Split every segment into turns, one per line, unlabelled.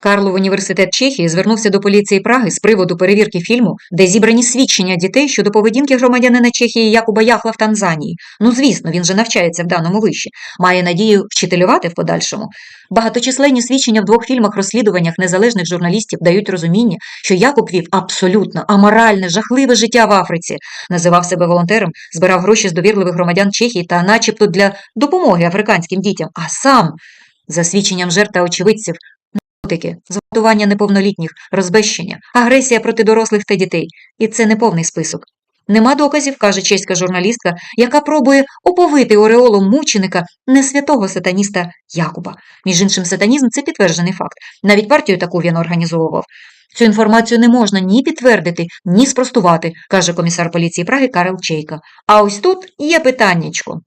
Карлов університет Чехії звернувся до поліції Праги з приводу перевірки фільму, де зібрані свідчення дітей щодо поведінки громадянина Чехії Якуба Яхла в Танзанії. Ну, звісно, він же навчається в даному виші, має надію вчителювати в подальшому. Багаточисленні свідчення в двох фільмах-розслідуваннях незалежних журналістів дають розуміння, що Якуб вів абсолютно аморальне, жахливе життя в Африці, називав себе волонтером, збирав гроші з довірливих громадян Чехії та, начебто, для допомоги африканським дітям, а сам, за свідченням жертв та очевидців, наркотики, зґвалтування неповнолітніх, розбещення, агресія проти дорослих та дітей. І це не повний список. Нема доказів, каже чеська журналістка, яка пробує оповити ореолом мученика несвятого сатаніста Якуба. Між іншим, сатанізм це підтверджений факт. Навіть партію таку він організовував. Цю інформацію не можна ні підтвердити, ні спростувати, каже комісар поліції Праги Карел Чейка. А ось тут є питаннячко.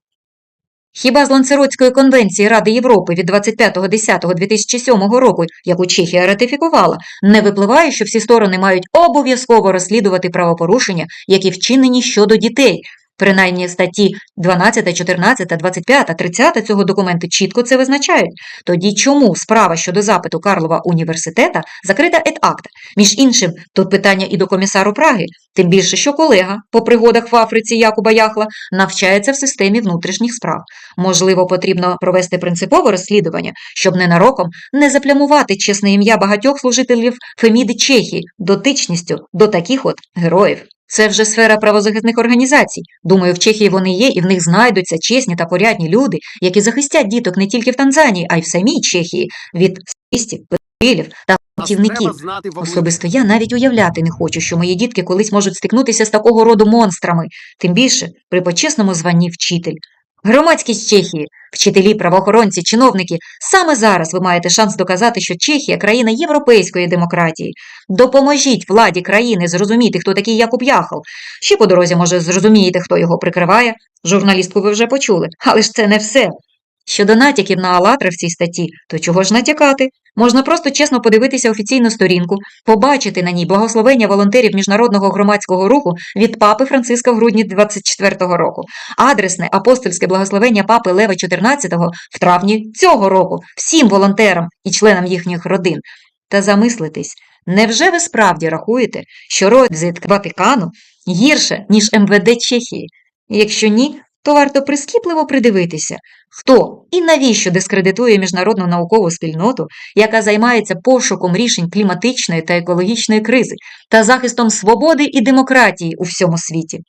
Хіба з Ланцеротської конвенції Ради Європи від 25.10.2007 року, яку Чехія ратифікувала, не випливає, що всі сторони мають обов'язково розслідувати правопорушення, які вчинені щодо дітей. Принаймні статті 12, 14, 25, 30 цього документу чітко це визначають. Тоді чому справа щодо запиту Карлова університета закрита ет-акт? Між іншим, тут питання і до комісару Праги, тим більше, що колега по пригодах в Африці Якуба Яхла навчається в системі внутрішніх справ. Можливо, потрібно провести принципове розслідування, щоб ненароком не заплямувати чесне ім'я багатьох служителів Феміди Чехії дотичністю до таких от героїв. Це вже сфера правозахисних організацій. Думаю, в Чехії вони є, і в них знайдуться чесні та порядні люди, які захистять діток не тільки в Танзанії, а й в самій Чехії від садистів, педофілів та гвалтівників. Особисто я навіть уявляти не хочу, що мої дітки колись можуть стикнутися з такого роду монстрами, тим більше при почесному званні вчитель. Громадськість Чехії, вчителі, правоохоронці, чиновники, саме зараз ви маєте шанс доказати, що Чехія країна європейської демократії. Допоможіть владі країни зрозуміти, хто такий Якуб Яхал. Ще по дорозі, може, зрозумієте, хто його прикриває. Журналістку ви вже почули, але ж це не все. Щодо натяків на Алатра в цій статті, то чого ж натякати? Можна просто чесно подивитися офіційну сторінку, побачити на ній благословення волонтерів міжнародного громадського руху від папи Франциска в грудні 24-го року, адресне апостольське благословення папи Лева XIV в травні цього року всім волонтерам і членам їхніх родин. Та замислитись, невже ви справді рахуєте, що розвідка Ватикану гірше, ніж МВД Чехії? Якщо ні, то варто прискіпливо придивитися, хто і навіщо дискредитує міжнародну наукову спільноту, яка займається пошуком рішень кліматичної та екологічної кризи та захистом свободи і демократії у всьому світі.